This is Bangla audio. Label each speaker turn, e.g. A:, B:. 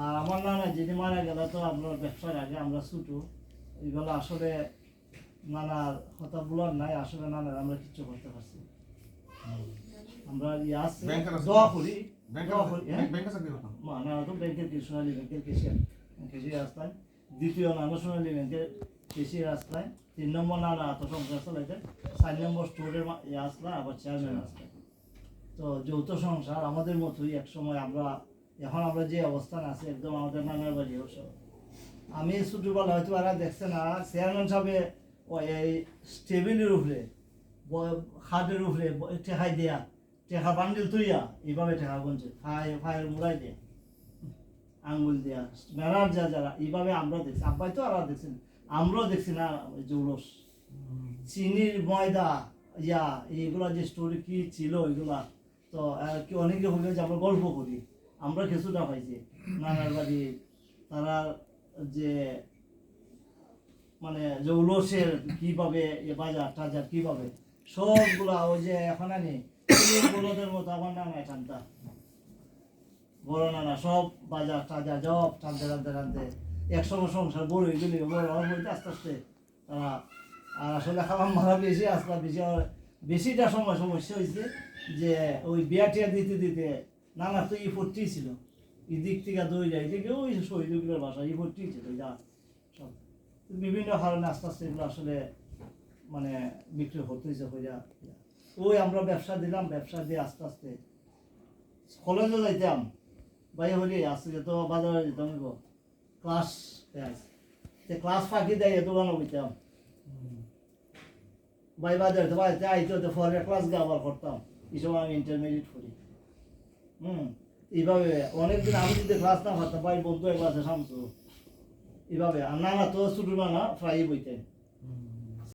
A: আর আমার নানা যিনি মারা গেল তো আপনার ব্যবসার আগে আমরা ছুটো। এগুলো আসলে নানার কথা বলার নাই আসলে নানার আমরা কিচ্ছু করতে পারছি আমরা ইয়ে
B: ব্যাংকের আছে?
A: দোয়া করি।
B: ব্যাংকে
A: দোয়া করি হ্যাঁ? না? তো ব্যাংকের কি সোনালী ব্যাংকের কেশিয়ার কেশিয়ার রাস্তায় দ্বিতীয় নানা সোনালী ব্যাংকের কেশিয়ার রাস্তায় তিন নম্বর নানা আত সংসার চালাইতে। চার নম্বর স্টোরের ইয়ে আসলা আবার চেয়ারম্যান আসলে। তো যৌথ সংসার আমাদের মতোই এক সময় আমরা এখন আমরা যে অবস্থান আছে, একদম আমাদের নামের বাড়ি সব আমি ছোটবেলা হয়তো আর দেখছে না, চেয়ারম্যান সাহেবে এই টেবিলের উপরে খাটের উপরে টেকাই দেয়া, টেকা বান্ডিল তুইয়া এইভাবে টেকা গুনছে, ফাই ফায়ের মুড়াই দেয়া, আঙ্গুল দেয়া। মেলার যা যারা, এইভাবে আমরা দেখছি। আব্বাই তো আর দেখছেন আমরাও দেখছি না জৌলস। চিনির ময়দা, ইয়া, এইগুলা যে স্টোরি কি ছিল এগুলা তো কি অনেকে হলে যে আমরা গল্প করি। আমরা কিছুটা পাইছি, নানার বাড়ি। তারা যে মানে জৌলসের কীভাবে এ বাজার টাজার কীভাবে সবগুলা ওই যে এখন আনি বলদের মতো আমার নানায় টানতা বড় নানা সব বাজার টাজার জব টানতে টানতে টানতে। একসময় সংসার বড় হয়ে গেলে, বড় হইতে আস্তে আস্তে তারা আর আসলে খাবার মারা বেশি আসলে বেশি বেশিটা সময় সমস্যা হয়েছে যে ওই বিয়া টিয়া দিতে দিতে নানা, তো ই ফোরটি ছিল। এই দিক থেকে দই যায়, এদিকে ওই শহীদুগুলোর ভাষা ই ফোরটি ছিল যা সব। বিভিন্ন কারণে আস্তে আস্তে এগুলো আসলে মানে বিক্রি হতেছে হইয়া ওই আমরা ব্যবসা দিলাম, ব্যবসা দিয়ে আস্তে আস্তে কলেজে যাইতাম। ভাই হলি আজকে তো বাজারে যেতাম গো ক্লাস তে ক্লাস ফাঁকি দেয় দোকানে বইতাম। ভাই বাজারে তো বাড়িতে আইতে হতে ফলে ক্লাস গিয়ে আবার করতাম। এই সময় আমি ইন্টারমিডিয়েট করি হুম। এইভাবে অনেকদিন আমি যদি ক্লাস না করতাম, ভাই বন্ধু ক্লাসে সামতো এইভাবে। আর না তো ছোটো না প্রায়ই বইতেন